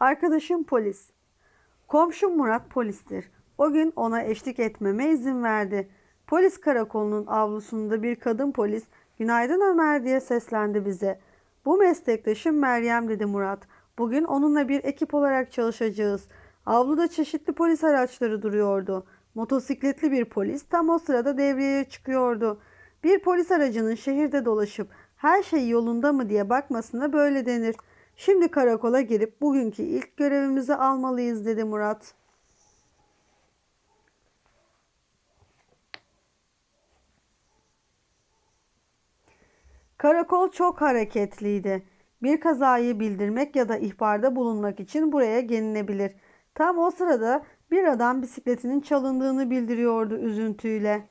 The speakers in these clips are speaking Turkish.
Arkadaşım polis. Komşum Murat polistir. O gün ona eşlik etmeme izin verdi. Polis karakolunun avlusunda bir kadın polis "Günaydın Ömer" diye seslendi bize. Bu meslektaşım Meryem dedi Murat. Bugün onunla bir ekip olarak çalışacağız. Avluda çeşitli polis araçları duruyordu. Motosikletli bir polis tam o sırada devreye çıkıyordu. Bir polis aracının şehirde dolaşıp her şey yolunda mı diye bakmasına böyle denir. Şimdi karakola girip bugünkü ilk görevimizi almalıyız dedi Murat. Karakol çok hareketliydi. Bir kazayı bildirmek ya da ihbarda bulunmak için buraya gelinebilir. Tam o sırada bir adam bisikletinin çalındığını bildiriyordu üzüntüyle.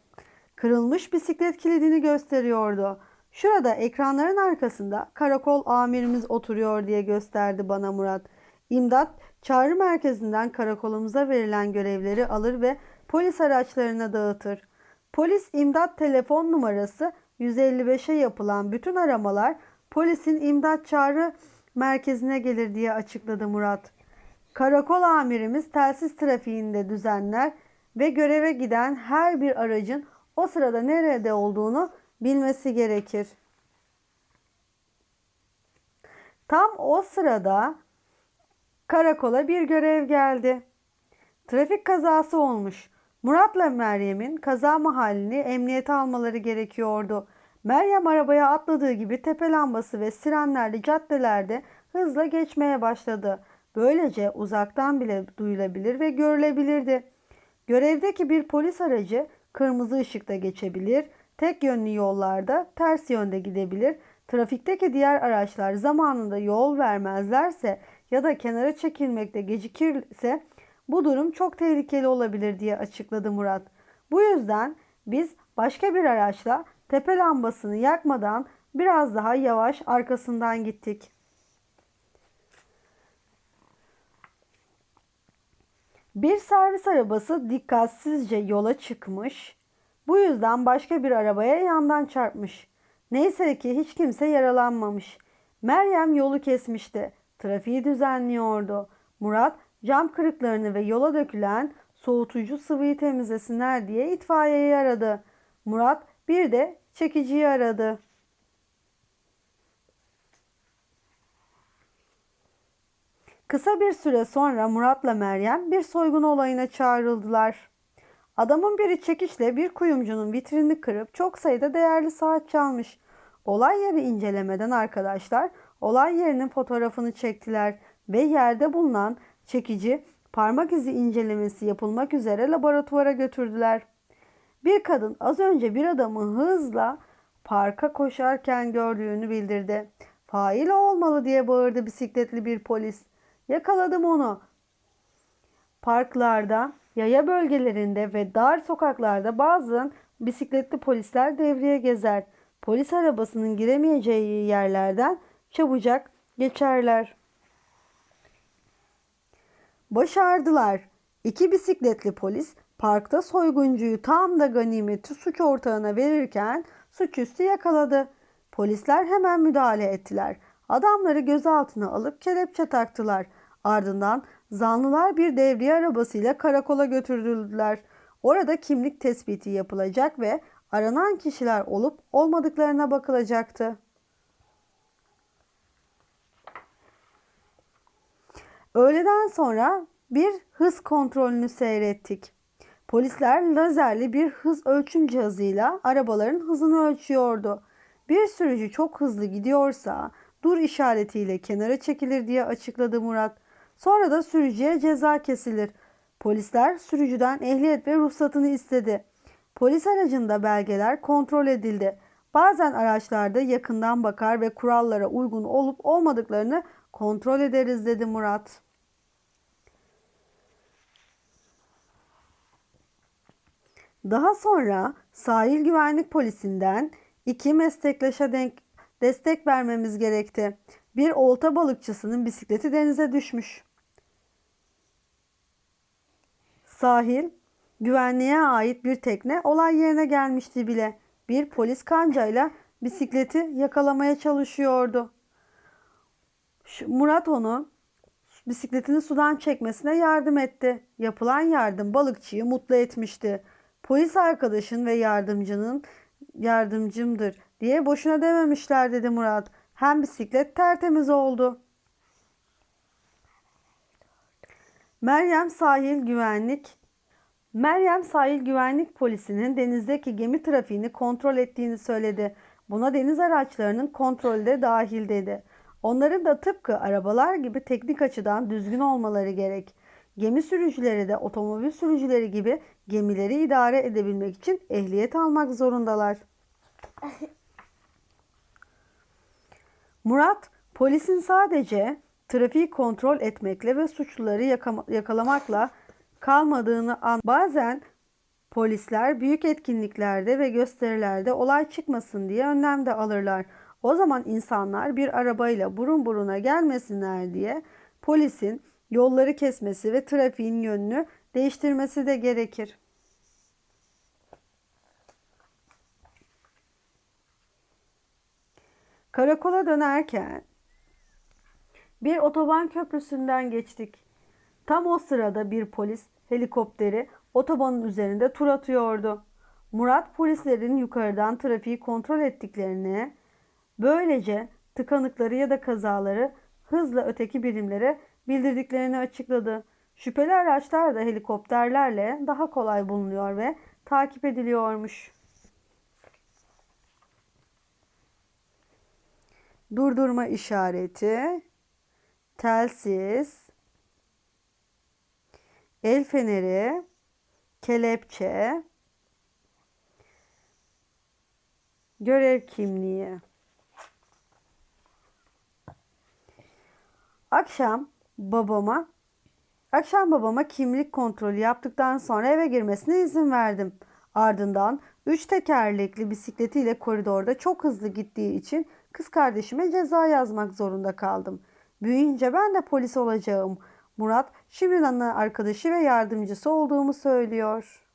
Kırılmış bisiklet kilidini gösteriyordu. Şurada ekranların arkasında karakol amirimiz oturuyor diye gösterdi bana Murat. İmdat çağrı merkezinden karakolumuza verilen görevleri alır ve polis araçlarına dağıtır. Polis imdat telefon numarası 155'e yapılan bütün aramalar polisin imdat çağrı merkezine gelir diye açıkladı Murat. Karakol amirimiz telsiz trafiğinde düzenler ve göreve giden her bir aracın o sırada nerede olduğunu bilmesi gerekir. Tam o sırada karakola bir görev geldi. Trafik kazası olmuş. Murat'la Meryem'in kaza mahallini emniyete almaları gerekiyordu. Meryem arabaya atladığı gibi tepe lambası ve sirenlerli caddelerde hızla geçmeye başladı. Böylece uzaktan bile duyulabilir ve görülebilirdi. Görevdeki bir polis aracı kırmızı ışıkta geçebilir, tek yönlü yollarda ters yönde gidebilir, trafikteki diğer araçlar zamanında yol vermezlerse ya da kenara çekilmekte gecikirse bu durum çok tehlikeli olabilir diye açıkladı Murat. Bu yüzden biz başka bir araçla tepe lambasını yakmadan biraz daha yavaş arkasından gittik. Bir servis arabası dikkatsizce yola çıkmış. Bu yüzden başka bir arabaya yandan çarpmış. Neyse ki hiç kimse yaralanmamış. Meryem yolu kesmişti. Trafiği düzenliyordu. Murat cam kırıklarını ve yola dökülen soğutucu sıvıyı temizlesinler diye itfaiyeyi aradı. Murat bir de çekiciyi aradı. Kısa bir süre sonra Murat'la Meryem bir soygun olayına çağrıldılar. Adamın biri çekiçle bir kuyumcunun vitrinini kırıp çok sayıda değerli saat çalmış. Olay yeri incelemeden arkadaşlar olay yerinin fotoğrafını çektiler ve yerde bulunan çekici parmak izi incelemesi yapılmak üzere laboratuvara götürdüler. Bir kadın az önce bir adamı hızla parka koşarken gördüğünü bildirdi. Fail olmalı diye bağırdı bisikletli bir polis. Yakaladım onu. Parklarda, yaya bölgelerinde ve dar sokaklarda bazen bisikletli polisler devreye gezer. Polis arabasının giremeyeceği yerlerden çabucak geçerler. Başardılar. İki bisikletli polis parkta soyguncuyu tam da ganimeti suç ortağına verirken suçüstü yakaladı. Polisler hemen müdahale ettiler. Adamları gözaltına alıp kelepçe taktılar. Ardından zanlılar bir devriye arabasıyla karakola götürüldüler. Orada kimlik tespiti yapılacak ve aranan kişiler olup olmadıklarına bakılacaktı. Öğleden sonra bir hız kontrolünü seyrettik. Polisler lazerli bir hız ölçüm cihazıyla arabaların hızını ölçüyordu. Bir sürücü çok hızlı gidiyorsa dur işaretiyle kenara çekilir diye açıkladı Murat. Sonra da sürücüye ceza kesilir. Polisler sürücüden ehliyet ve ruhsatını istedi. Polis aracında belgeler kontrol edildi. Bazen araçlarda yakından bakar ve kurallara uygun olup olmadıklarını kontrol ederiz dedi Murat. Daha sonra sahil güvenlik polisinden iki meslektaşa denk destek vermemiz gerekti. Bir olta balıkçısının bisikleti denize düşmüş. Sahil güvenliğe ait bir tekne olay yerine gelmişti bile. Bir polis kancayla bisikleti yakalamaya çalışıyordu. Murat onu bisikletini sudan çekmesine yardım etti. Yapılan yardım balıkçıyı mutlu etmişti. Polis arkadaşın ve yardımcının yardımcımdır diye boşuna dememişler dedi Murat. Hem bisiklet tertemiz oldu. Meryem sahil güvenlik Meryem sahil güvenlik polisinin denizdeki gemi trafiğini kontrol ettiğini söyledi. Buna deniz araçlarının kontrolü de dahil dedi. Onların da tıpkı arabalar gibi teknik açıdan düzgün olmaları gerek. Gemi sürücüleri de otomobil sürücüleri gibi gemileri idare edebilmek için ehliyet almak zorundalar. Murat, polisin sadece trafiği kontrol etmekle ve suçluları yakalamakla kalmadığını an. Bazen polisler büyük etkinliklerde ve gösterilerde olay çıkmasın diye önlem de alırlar. O zaman insanlar bir arabayla burun buruna gelmesinler diye polisin yolları kesmesi ve trafiğin yönünü değiştirmesi de gerekir. Karakola dönerken bir otoban köprüsünden geçtik. Tam o sırada bir polis helikopteri otobanın üzerinde tur atıyordu. Murat polislerin yukarıdan trafiği kontrol ettiklerini, böylece tıkanıkları ya da kazaları hızla öteki birimlere bildirdiklerini açıkladı. Şüpheli araçlar da helikopterlerle daha kolay bulunuyor ve takip ediliyormuş. Durdurma işareti, telsiz, el feneri, kelepçe, görev kimliği. Akşam babama akşam babama kimlik kontrolü yaptıktan sonra eve girmesine izin verdim. Ardından üç tekerlekli bisikletiyle koridorda çok hızlı gittiği için kız kardeşime ceza yazmak zorunda kaldım. Büyüyünce ben de polis olacağım. Murat şimdiden arkadaşı ve yardımcısı olduğumu söylüyor.